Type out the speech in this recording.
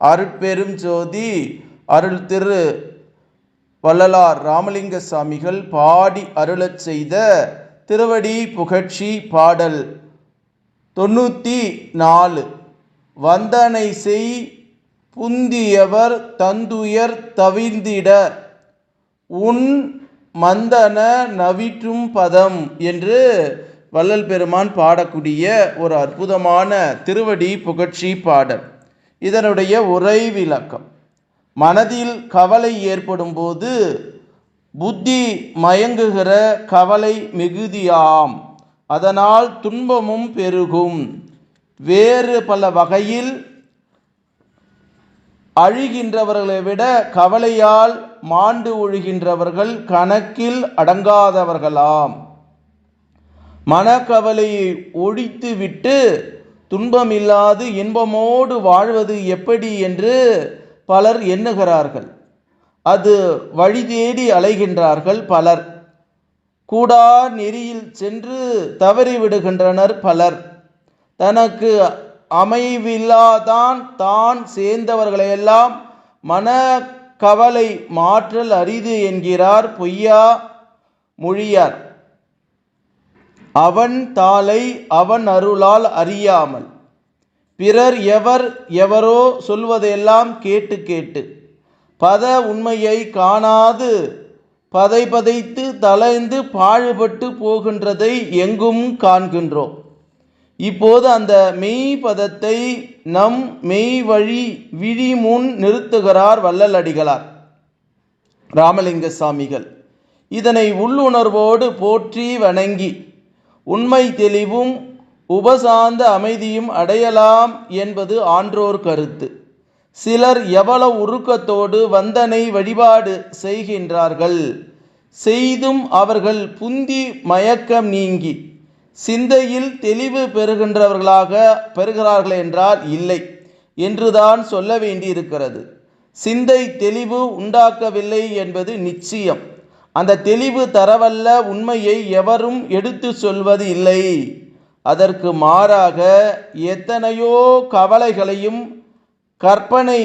அருட்பெரும் ஜோதி அருள் திரு வள்ளலார் ராமலிங்க சாமிகள் பாடி அருளச் செய்த திருவடி புகழ்ச்சி பாடல் தொண்ணூற்றி நாலு. வந்தனை செய் புந்தியவர் தந்துயர் தவிந்திட உன் மந்தன நவிற்றும் பதம் என்று வள்ளல் பெருமான் பாடக்கூடிய ஒரு அற்புதமான திருவடி புகழ்ச்சி பாடல். இதனுடைய உரை விளக்கம். மனதில் கவலை ஏற்படும் போது புத்தி மயங்குகிற கவலை மிகுதியாம். அதனால் துன்பமும் பெருகும். வேறு பல வகையில் அழுகின்றவர்களை விட கவலையால் மாண்டு ஒழுகின்றவர்கள் கணக்கில் அடங்காதவர்களாம். மனக்கவலையை ஒழித்துவிட்டு துன்பமில்லாது இன்பமோடு வாழ்வது எப்படி என்று பலர் எண்ணுகிறார்கள். அது வழி தேடி அலைகின்றார்கள் பலர். கூடா நெறியில் சென்று தவறிவிடுகின்றனர் பலர். தனக்கு அமைவில்லாதான் தான் சேர்ந்தவர்களையெல்லாம் மன கவலை மாற்றல் அரிது என்கிறார் பொய்யா மொழியார். அவன் தாளை அவன் அருளால் அறியாமல். பிறர் எவர் எவரோ சொல்வதையெல்லாம் கேட்டு கேட்டு பத உண்மையை காணாது பதை பதைத்து தலைந்து பாழுபட்டு போகின்றதை எங்கும் காண்கின்றோம். இப்போது அந்த மெய் பதத்தை நம் மெய் வழி விழி முன் நிறுத்துகிறார் வள்ளல் அடிகளார் ராமலிங்க சாமிகள் இதனை உள்ளுணர்வோடு போற்றி வணங்கி உண்மை தெளிவும் உபசாந்த அமைதியும் அடையலாம் என்பது ஆன்றோர் கருத்து. சிலர் எவ்வளவு உருக்கத்தோடு வந்தனை வழிபாடு செய்கின்றார்கள் செய்தும் அவர்கள் புந்தி மயக்கம் நீங்கி சிந்தையில் தெளிவு பெறுகின்றவர்களாக பெறுகிறார்கள் என்றால் இல்லை என்றுதான் சொல்ல வேண்டியிருக்கிறது. சிந்தை தெளிவு உண்டாக்கவில்லை என்பது நிச்சயம். அந்த தெளிவு தரவல்ல உண்மையை எவரும் எடுத்து சொல்வது இல்லை. அதற்கு மாறாக எத்தனையோ கவலைகளையும் கற்பனை